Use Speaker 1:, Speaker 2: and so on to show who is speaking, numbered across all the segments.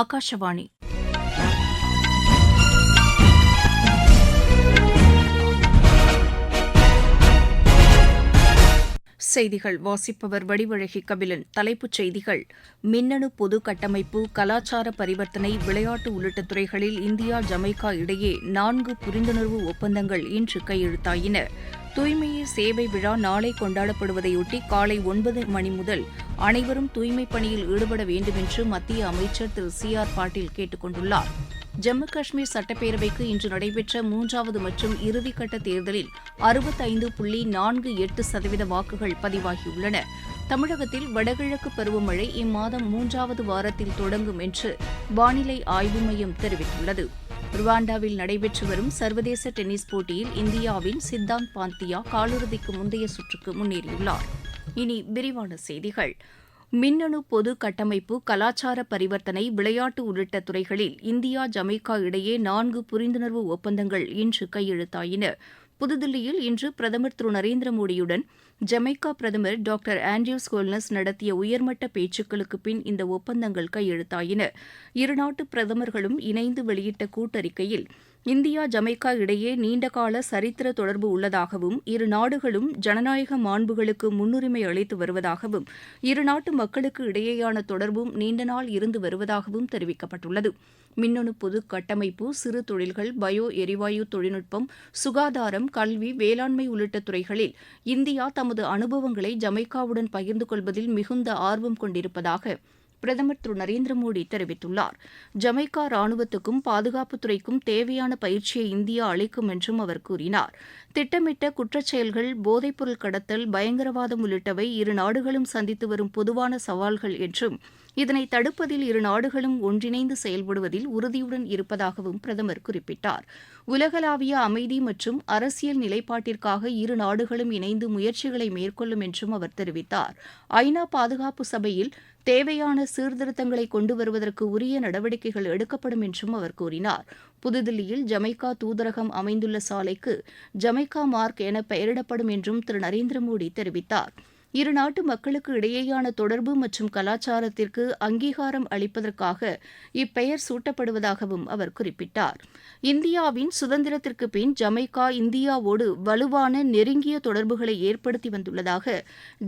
Speaker 1: ஆகாஷவாணி செய்திகள் வாசிப்பவர் வடிவழகி கபிலன் தலைப்புச் செய்திகள் மின்னணு பொது கட்டமைப்பு கலாச்சார பரிவர்த்தனை விளையாட்டு உள்ளிட்ட துறைகளில் இந்தியா ஜமைக்கா இடையே நான்கு புரிந்துணர்வு ஒப்பந்தங்கள் இன்று கையெழுத்தாயின தூய்மையே சேவை விழா நாளை கொண்டாடப்படுவதையொட்டி காலை ஒன்பது மணி முதல் அனைவரும் தூய்மைப் பணியில் ஈடுபட வேண்டும் என்று மத்திய அமைச்சர் திரு சி ஆர் பாட்டீல் கேட்டுக் கொண்டுள்ளார் ஜம்மு காஷ்மீர் சட்டப்பேரவைக்கு இன்று நடைபெற்ற மூன்றாவது மற்றும் இறுதிக்கட்ட தேர்தலில் அறுபத்தைந்து புள்ளி நான்கு எட்டு சதவீத வாக்குகள் பதிவாகியுள்ளன தமிழகத்தில் வடகிழக்கு பருவமழை இம்மாதம் மூன்றாவது வாரத்தில் தொடங்கும் என்று வானிலை ஆய்வு மையம் தெரிவித்துள்ளது ருவாண்டாவில் நடைபெற்று வரும் சர்வதேச டென்னிஸ் போட்டியில் இந்தியாவின் சித்தாந்த் பாந்தியா காலிறுதிக்கு முந்தைய சுற்றுக்கு முன்னேறியுள்ளார் இனி விரிவான செய்திகள் மின்னணு பொது கட்டமைப்பு கலாச்சார பரிவர்த்தனை விளையாட்டு உள்ளிட்ட துறைகளில் இந்தியா ஜமைக்கா இடையே நான்கு புரிந்துணர்வு ஒப்பந்தங்கள் இன்று கையெழுத்தாயின புதுதில்லியில் இன்று பிரதமர் திரு நரேந்திர மோடியுடன் ஜமைக்கா பிரதமர் டாக்டர் ஆண்ட்ரியூஸ் கோல்னஸ் நடத்திய உயர்மட்ட பேச்சுக்களுக்கு பின் இந்த ஒப்பந்தங்கள் கையெழுத்தாயின இருநாட்டு பிரதமர்களும் இணைந்து வெளியிட்ட கூட்டறிக்கையில் இந்தியா ஜமைக்கா இடையே நீண்டகால சரித்திர தொடர்பு உள்ளதாகவும் இரு நாடுகளும் ஜனநாயக மாண்புகளுக்கு முன்னுரிமை அளித்து வருவதாகவும் இருநாட்டு மக்களுக்கு இடையேயான தொடர்பும் நீண்ட நாள் இருந்து வருவதாகவும் தெரிவிக்கப்பட்டுள்ளது மின்னணு பொது கட்டமைப்பு சிறு தொழில்கள் பயோ எரிவாயு தொழில்நுட்பம் சுகாதாரம் கல்வி வேளாண்மை உள்ளிட்ட துறைகளில் இந்தியா தமது அனுபவங்களை ஜமைக்காவுடன் பகிர்ந்து கொள்வதில் மிகுந்த ஆர்வம் கொண்டிருப்பதாக பிரதமர் திரு நரேந்திர மோடி தெரிவித்துள்ளார் ஜமைக்கா ராணுவத்துக்கும் பாதுகாப்புத்துறைக்கும் தேவையான பயிற்சியை இந்தியா அளிக்கும் என்றும் அவர் கூறினார் திட்டமிட்ட குற்றச்செயல்கள் போதைப்பொருள் கடத்தல் பயங்கரவாதம் உள்ளிட்டவை இரு நாடுகளும் சந்தித்து வரும் பொதுவான சவால்கள் என்றும் இதனை தடுப்பதில் இரு நாடுகளும் ஒன்றிணைந்து செயல்படுவதில் உறுதியுடன் இருப்பதாகவும் பிரதமர் குறிப்பிட்டார் உலகளாவிய அமைதி மற்றும் அரசியல் நிலைப்பாட்டிற்காக இரு நாடுகளும் இணைந்து முயற்சிகளை மேற்கொள்ளும் என்றும் அவர் தெரிவித்தார் ஐநா பாதுகாப்பு சபையில் தேவையான சீர்திருத்தங்களை கொண்டு வருவதற்கு உரிய நடவடிக்கைகள் எடுக்கப்படும் என்றும் அவர் கூறினார் புதுதில்லியில் ஜமைக்கா தூதரகம் அமைந்துள்ள சாலைக்கு ஜமைக்கா மார்க் என பெயரிடப்படும் என்றும் திரு நரேந்திர மோடி தெரிவித்தாா் இருநாட்டு மக்களுக்கு இடையேயான தொடர்பு மற்றும் கலாச்சாரத்திற்கு அங்கீகாரம் அளிப்பதற்காக இப்பெயர் சூட்டப்படுவதாகவும் அவர் குறிப்பிட்டார் இந்தியாவின் சுதந்திரத்திற்கு பின் ஜமைக்கா இந்தியாவோடு வலுவான நெருங்கிய தொடர்புகளை ஏற்படுத்தி வந்துள்ளதாக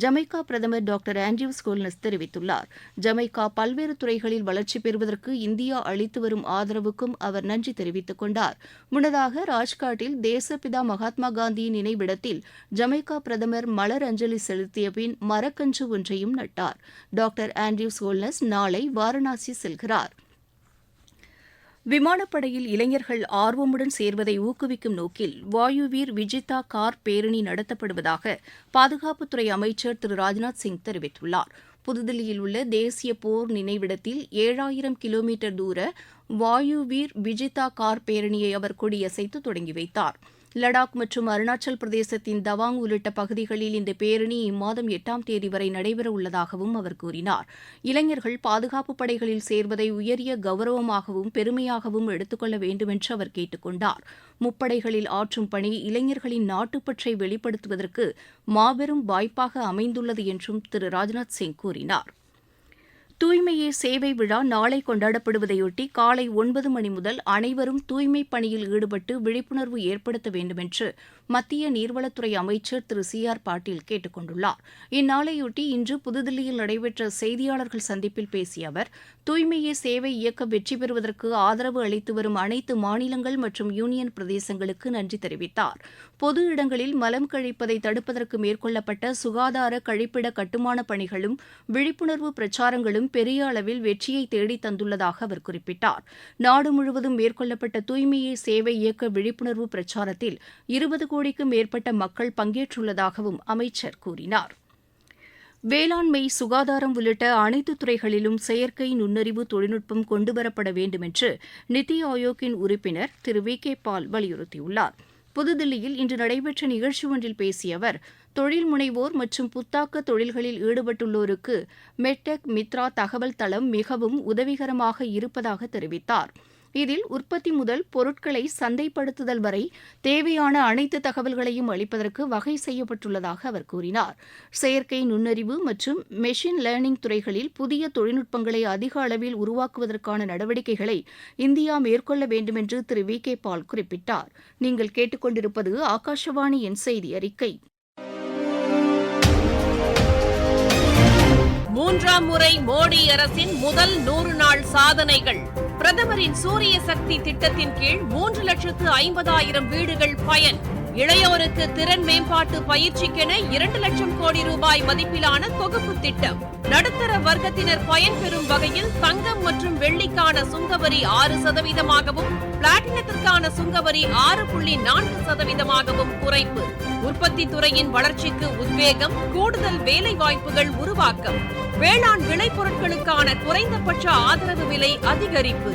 Speaker 1: ஜமைக்கா பிரதமர் டாக்டர் ஆண்ட்ரியூஸ் கோல்னஸ் தெரிவித்துள்ளார் ஜமைக்கா பல்வேறு துறைகளில் வளர்ச்சி பெறுவதற்கு இந்தியா அளித்து வரும் ஆதரவுக்கும் அவர் நன்றி தெரிவித்துக் கொண்டார் முன்னதாக ராஜ்காட்டில் தேசப்பிதா மகாத்மா காந்தியின் நினைவிடத்தில் ஜமைக்கா பிரதமர் மலர் அஞ்சலி செலுத்திய பின் மரக்கன்று ஒன்றையும் நட்டார் டாக்டர் ஆண்ட்ரியூ சோல்னஸ் நாளை வாரணாசி செல்கிறார் விமானப்படையில் இளைஞர்கள் ஆர்வமுடன் சேர்வதை ஊக்குவிக்கும் நோக்கில் வாயுவீர் விஜிதா கார் பேரணி நடத்தப்படுவதாக பாதுகாப்புத்துறை அமைச்சர் திரு ராஜ்நாத் சிங் தெரிவித்துள்ளார் புதுதில்லியில் உள்ள தேசிய போர் நினைவிடத்தில் ஏழாயிரம் கிலோமீட்டர் தூர வாயுவீர் விஜிதா கார் பேரணியை அவர் கொடியசைத்து தொடங்கி வைத்தாா் லடாக் மற்றும் அருணாச்சல் பிரதேசத்தின் தவாங் உள்ளிட்ட பகுதிகளில் இந்த பேரணி இம்மாதம் எட்டாம் தேதி வரை நடைபெறவுள்ளதாகவும் அவர் கூறினார் இளைஞர்கள் பாதுகாப்பு படைகளில் சேர்வதை உயரிய கௌரவமாகவும் பெருமையாகவும் எடுத்துக்கொள்ள வேண்டுமென்று அவர் கேட்டுக் கொண்டார் முப்படைகளில் ஆற்றும் பணி இளைஞர்களின் நாட்டுப்பற்றை வெளிப்படுத்துவதற்கு மாபெரும் வாய்ப்பாக அமைந்துள்ளது என்றும் திரு ராஜ்நாத் சிங் கூறினாா் தூய்மையே சேவை விழா நாளை கொண்டாடப்படுவதையொட்டி காலை ஒன்பது மணி முதல் அனைவரும் தூய்மை பணியில் ஈடுபட்டு விழிப்புணர்வு ஏற்படுத்த வேண்டுமென்று மத்திய நீர்வளத்துறை அமைச்சர் திரு சி ஆர் பாட்டீல் கேட்டுக் கொண்டுள்ளார் இந்நாளையொட்டி இன்று புதுதில்லியில் நடைபெற்ற செய்தியாளர்கள் சந்திப்பில் பேசிய அவர் தூய்மையே சேவை இயக்க வெற்றி பெறுவதற்கு ஆதரவு அளித்து வரும் அனைத்து மாநிலங்கள் மற்றும் யூனியன் பிரதேசங்களுக்கு நன்றி தெரிவித்தார் பொது இடங்களில் மலம் கழிப்பதை தடுப்பதற்கு மேற்கொள்ளப்பட்ட சுகாதார கழிப்பிட கட்டுமான பணிகளும் விழிப்புணர்வு பிரச்சாரங்களும் பெரிய அளவில் வெற்றியை தேடித் தந்துள்ளதாக அவர் குறிப்பிட்டார் நாடு முழுவதும் மேற்கொள்ளப்பட்ட தூய்மையே சேவை இயக்க விழிப்புணர்வு பிரச்சாரத்தில் இருபது கோடிக்கும் மேற்பட்ட மக்கள் பங்கேற்றுள்ளதாகவும் அமைச்சர் கூறினார் வேளாண்மை சுகாதாரம் உள்ளிட்ட அனைத்து துறைகளிலும் செயற்கை நுண்ணறிவு தொழில்நுட்பம் கொண்டுவரப்பட வேண்டும் என்று நித்தி ஆயோக்கின் உறுப்பினர் திரு வி கே பால் வலியுறுத்தியுள்ளார் புதுதில்லியில் இன்று நடைபெற்ற நிகழ்ச்சி ஒன்றில் பேசிய அவர் தொழில் முனைவோர் மற்றும் புத்தாக்க தொழில்களில் ஈடுபட்டுள்ளோருக்கு மெட்டெக் மித்ரா தகவல் தளம் மிகவும் உதவிகரமாக இருப்பதாக தெரிவித்தார் இதில் உற்பத்தி முதல் பொருட்களை சந்தைப்படுத்துதல் வரை தேவையான அனைத்து தகவல்களையும் அளிப்பதற்கு வகை செய்யப்பட்டுள்ளதாக அவர் கூறினார் செயற்கை நுண்ணறிவு மற்றும் மெஷின் லேர்னிங் துறைகளில் புதிய தொழில்நுட்பங்களை அதிக அளவில் உருவாக்குவதற்கான நடவடிக்கைகளை இந்தியா மேற்கொள்ள வேண்டும் என்று திரு வி கே பால் குறிப்பிட்டார் நீங்கள் கேட்டுக்கொண்டிருப்பது ஆகாஷவாணியின் செய்தி அறிக்கை
Speaker 2: மூன்றாம் முறை மோடி அரசின் முதல் நூறு நாள் சாதனைகள் பிரதமரின் சூரிய சக்தி திட்டத்தின் கீழ் மூன்று லட்சத்து ஐம்பதாயிரம் வீடுகள் பயன் இளையோருக்கு திறன் மேம்பாட்டு பயிற்சிக்கென இரண்டு லட்சம் கோடி ரூபாய் மதிப்பிலான தொகுப்பு திட்டம் நடுத்தர வர்க்கத்தினர் பயன்பெறும் வகையில் தங்கம் மற்றும் வெள்ளிக்கான சுங்கவரி ஆறு சதவீதமாகவும் பிளாட்டினத்திற்கான சுங்கவரி ஆறு புள்ளி நான்கு சதவீதமாகவும் குறைப்பு உற்பத்தி துறையின் வளர்ச்சிக்கு உத்வேகம் கூடுதல் வேலை வாய்ப்புகள் உருவாக்கம் வேளாண் விளைபொருட்களுக்கான குறைந்தபட்ச ஆதரவு விலை அதிகரிப்பு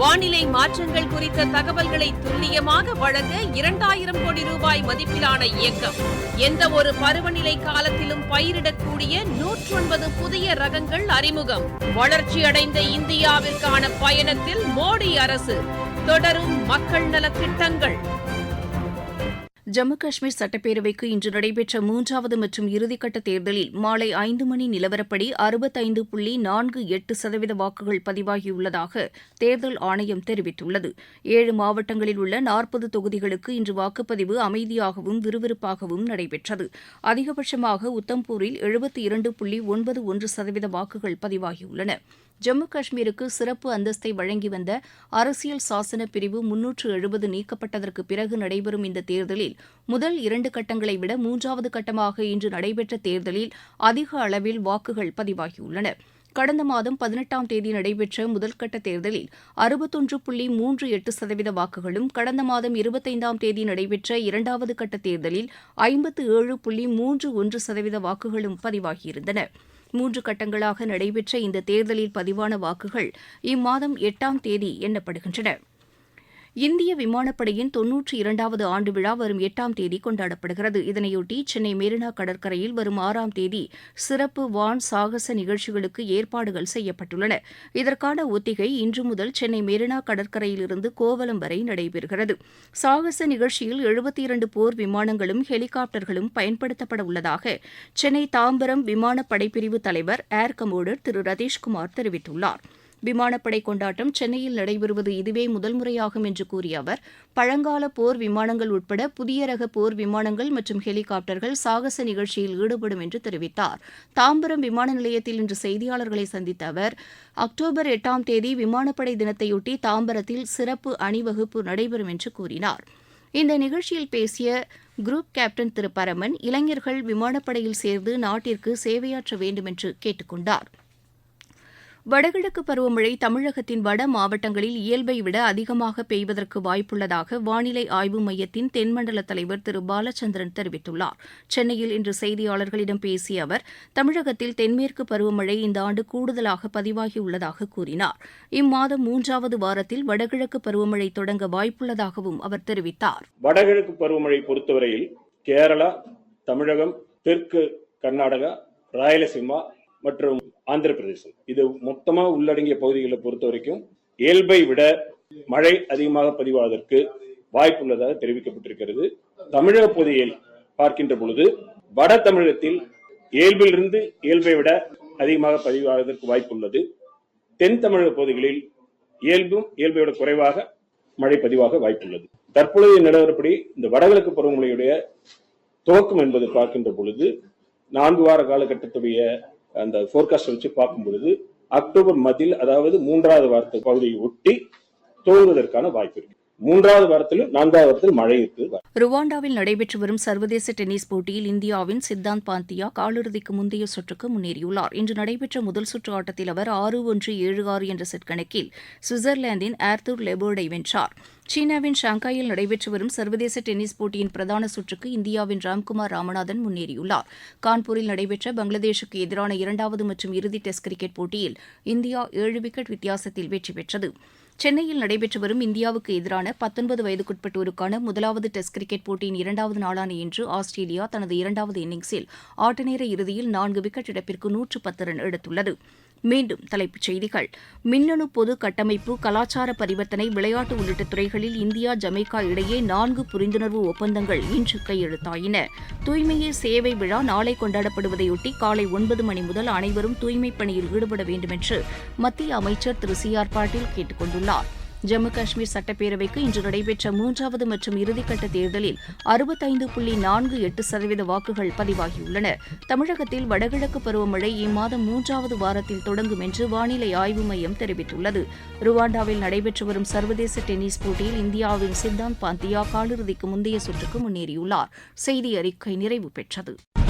Speaker 2: வானிலை மாற்றங்கள் குறித்த தகவல்களை துல்லியமாக வழங்க இரண்டாயிரம் கோடி ரூபாய் மதிப்பிலான இயக்கம் எந்த ஒரு பருவநிலை காலத்திலும் பயிரிடக்கூடிய நூற்றொன்பது புதிய ரகங்கள் அறிமுகம் வளர்ச்சியடைந்த இந்தியாவிற்கான பயணத்தில் மோடி அரசு தொடரும் மக்கள் நல திட்டங்கள்
Speaker 1: ஜம்மு காஷ்மீர் சட்டப்பேரவைக்கு இன்று நடைபெற்ற மூன்றாவது மற்றும் இறுதிக்கட்ட தேர்தலில் மாலை ஐந்து மணி நிலவரப்படி அறுபத்தைந்து புள்ளி நான்கு எட்டு சதவீத வாக்குகள் பதிவாகியுள்ளதாக தேர்தல் ஆணையம் தெரிவித்துள்ளது ஏழு மாவட்டங்களில் உள்ள நாற்பது தொகுதிகளுக்கு இன்று வாக்குப்பதிவு அமைதியாகவும் விறுவிறுப்பாகவும் நடைபெற்றது அதிகபட்சமாக உத்தம்பூரில் எழுபத்தி இரண்டு புள்ளி ஒன்பது ஒன்று சதவீத வாக்குகள் பதிவாகியுள்ளன ஜம்மு காஷ்மீருக்கு சிறப்பு அந்தஸ்தை வழங்கி வந்த அரசியல் சாசன பிரிவு முன்னூற்று எழுபது நீக்கப்பட்டதற்கு பிறகு நடைபெறும் இந்த தேர்தலில் முதல் இரண்டு கட்டங்களை விட மூன்றாவது கட்டமாக இன்று நடைபெற்ற தேர்தலில் அதிக அளவில் வாக்குகள் பதிவாகியுள்ளன கடந்த மாதம் பதினெட்டாம் தேதி நடைபெற்ற முதல்கட்ட தேர்தலில் அறுபத்தொன்று புள்ளி மூன்று எட்டு சதவீத வாக்குகளும் கடந்த மாதம் இருபத்தைந்தாம் தேதி நடைபெற்ற இரண்டாவது கட்ட தேர்தலில் ஐம்பத்து ஏழு புள்ளி மூன்று ஒன்று சதவீத வாக்குகளும் பதிவாகியிருந்தன மூன்று கட்டங்களாக நடைபெற்ற இந்த தேர்தலில் பதிவான வாக்குகள் இம்மாதம் எட்டாம் தேதி எண்ணப்படுகின்றன இந்திய விமானப்படையின் தொன்னூற்றி இரண்டாவது ஆண்டு விழா வரும் எட்டாம் தேதி கொண்டாடப்படுகிறது இதனையொட்டி சென்னை மெரினா கடற்கரையில் வரும் ஆறாம் தேதி சிறப்பு வான் சாகச நிகழ்ச்சிகளுக்கு ஏற்பாடுகள் செய்யப்பட்டுள்ளன இதற்கான ஒத்திகை இன்று முதல் சென்னை மெரினா கடற்கரையிலிருந்து கோவலம் வரை நடைபெறுகிறது சாகச நிகழ்ச்சியில் எழுபத்தி இரண்டு போர் விமானங்களும் ஹெலிகாப்டர்களும் பயன்படுத்தப்பட உள்ளதாக சென்னை தாம்பரம் விமான படைப்பிரிவு தலைவர் ஏர் கமோடர் திரு ரதீஷ்குமார் தெரிவித்துள்ளாா் விமானப்படை கொண்டாட்டம் சென்னையில் நடைபெறுவது இதுவே முதல் முறையாகும் என்று கூறிய அவர் பழங்கால போர் விமானங்கள் உட்பட புதிய ரக போர் விமானங்கள் மற்றும் ஹெலிகாப்டர்கள் சாகச நிகழ்ச்சியில் ஈடுபடும் என்று தெரிவித்தார் தாம்பரம் விமான நிலையத்தில் இன்று செய்தியாளர்களை சந்தித்த அவர் அக்டோபர் எட்டாம் தேதி விமானப்படை தினத்தையொட்டி தாம்பரத்தில் சிறப்பு அணிவகுப்பு நடைபெறும் என்று கூறினார் இந்த நிகழ்ச்சியில் பேசிய குரூப் கேப்டன் திரு பரமன் இளைஞர்கள் விமானப்படையில் சேர்ந்து நாட்டிற்கு சேவையாற்ற வேண்டும் என்று கேட்டுக்கொண்டாா் வடகிழக்கு பருவமழை தமிழகத்தின் வட மாவட்டங்களில் இயல்பை விட அதிகமாக பெய்வதற்கு வாய்ப்புள்ளதாக வானிலை ஆய்வு மையத்தின் தென்மண்டல தலைவர் திரு பாலச்சந்திரன் தெரிவித்துள்ளார் சென்னையில் இன்று செய்தியாளர்களிடம் பேசிய அவர் தமிழகத்தில் தென்மேற்கு பருவமழை இந்த ஆண்டு கூடுதலாக பதிவாகியுள்ளதாக கூறினார் இம்மாதம் மூன்றாவது வாரத்தில் வடகிழக்கு பருவமழை தொடங்க வாய்ப்புள்ளதாகவும் அவர் தெரிவித்தார்
Speaker 3: வடகிழக்கு பருவமழை பொறுத்தவரையில் கேரளா தமிழகம் தெற்கு கர்நாடகா ராயலசீமா மற்றும் ஆந்திர பிரதேசம் இது மொத்தமா உள்ளடங்கிய பகுதிகளை பொறுத்த வரைக்கும் இயல்பை விட மழை அதிகமாக பதிவாவதற்கு வாய்ப்புள்ளதாக தெரிவிக்கப்பட்டிருக்கிறது தமிழக பகுதியில் பார்க்கின்ற பொழுது வட தமிழகத்தில் இயல்பிலிருந்து இயல்பை விட அதிகமாக பதிவாவதற்கு வாய்ப்புள்ளது தென் தமிழக பகுதிகளில் இயல்பும் இயல்பை விட குறைவாக மழை பதிவாக வாய்ப்புள்ளது தற்பொழுதைய நிலவரப்படி இந்த வடகிழக்கு பருவமழையுடைய துவக்கம் என்பது பார்க்கின்ற பொழுது நான்கு வார காலகட்டத்துடைய அந்த போர்காஸ்ட் வச்சு பார்க்கும் பொழுது அக்டோபர் மத்தியில் அதாவது மூன்றாவது வார்த்தை பகுதியை ஒட்டி தோல்வதற்கான வாய்ப்பு இருக்கு மூன்றாவது வாரத்திலும் நான்காவது வாரத்தில் மழை இருக்கு
Speaker 1: ருவாண்டாவில் நடைபெற்று வரும் சர்வதேச டென்னிஸ் போட்டியில் இந்தியாவின் சித்தாந்த் பாந்தியா காலிறுதிக்கு முந்தைய சுற்றுக்கு முன்னேறியுள்ளார் இன்று நடைபெற்ற முதல் சுற்று ஆட்டத்தில் அவர் ஆறு ஒன்று ஏழு ஆறு என்ற செட் கணக்கில் சுவிட்சர்லாந்தின் ஆர்தூர் லெபோர்டை வென்றார் சீனாவின் ஷாங்காயில் நடைபெற்று வரும் சர்வதேச டென்னிஸ் போட்டியின் பிரதான சுற்றுக்கு இந்தியாவின் ராம்குமார் ராமநாதன் முன்னேறியுள்ளார் கான்பூரில் நடைபெற்ற பங்களாதேஷுக்கு எதிரான இரண்டாவது மற்றும் இறுதி டெஸ்ட் கிரிக்கெட் போட்டியில் இந்தியா ஏழு விக்கெட் வித்தியாசத்தில் வெற்றி பெற்றது சென்னையில் நடைபெற்று வரும் இந்தியாவுக்கு எதிரான பத்தொன்பது வயதுக்குட்பட்டோருக்கான முதலாவது டெஸ்ட் கிரிக்கெட் போட்டியின் இரண்டாவது நாளான இன்று ஆஸ்திரேலியா தனது இரண்டாவது இன்னிங்ஸில் ஆட்டநேர இறுதியில் நான்கு விக்கெட் இழப்பிற்கு நூற்று பத்து ரன் எடுத்துள்ளது மீண்டும் தலைப்புச் செய்திகள் மின்னணு பொது கட்டமைப்பு கலாச்சார பரிவர்த்தனை விளையாட்டு உள்ளிட்ட துறைகளில் இந்தியா ஜமைக்கா இடையே நான்கு புரிந்துணர்வு ஒப்பந்தங்கள் இன்று கையெழுத்தாயின தூய்மையே சேவை விழா நாளை கொண்டாடப்படுவதையொட்டி காலை ஒன்பது மணி முதல் அனைவரும் தூய்மைப் பணியில் ஈடுபட வேண்டுமென்று மத்திய அமைச்சர் திரு சி ஆர் பாட்டீல் கேட்டுக் கொண்டுள்ளாா் ஜம்மு காஷ்மீர் சட்டப்பேரவைக்கு இன்று நடைபெற்ற மூன்றாவது மற்றும் இறுதிக்கட்ட தேர்தலில் அறுபத்தைந்து புள்ளி நான்கு எட்டு சதவீத வாக்குகள் பதிவாகியுள்ளன தமிழகத்தில் வடகிழக்கு பருவமழை இம்மாதம் மூன்றாவது வாரத்தில் தொடங்கும் என்று வானிலை ஆய்வு மையம் தெரிவித்துள்ளது ருவாண்டாவில் நடைபெற்று வரும் சர்வதேச டென்னிஸ் போட்டியில் இந்தியாவின் சித்தாந்த் பாந்தியா காலிறுதிக்கு முந்தைய சுற்றுக்கு முன்னேறியுள்ளார் செய்தி அறிக்கை நிறைவு பெற்றது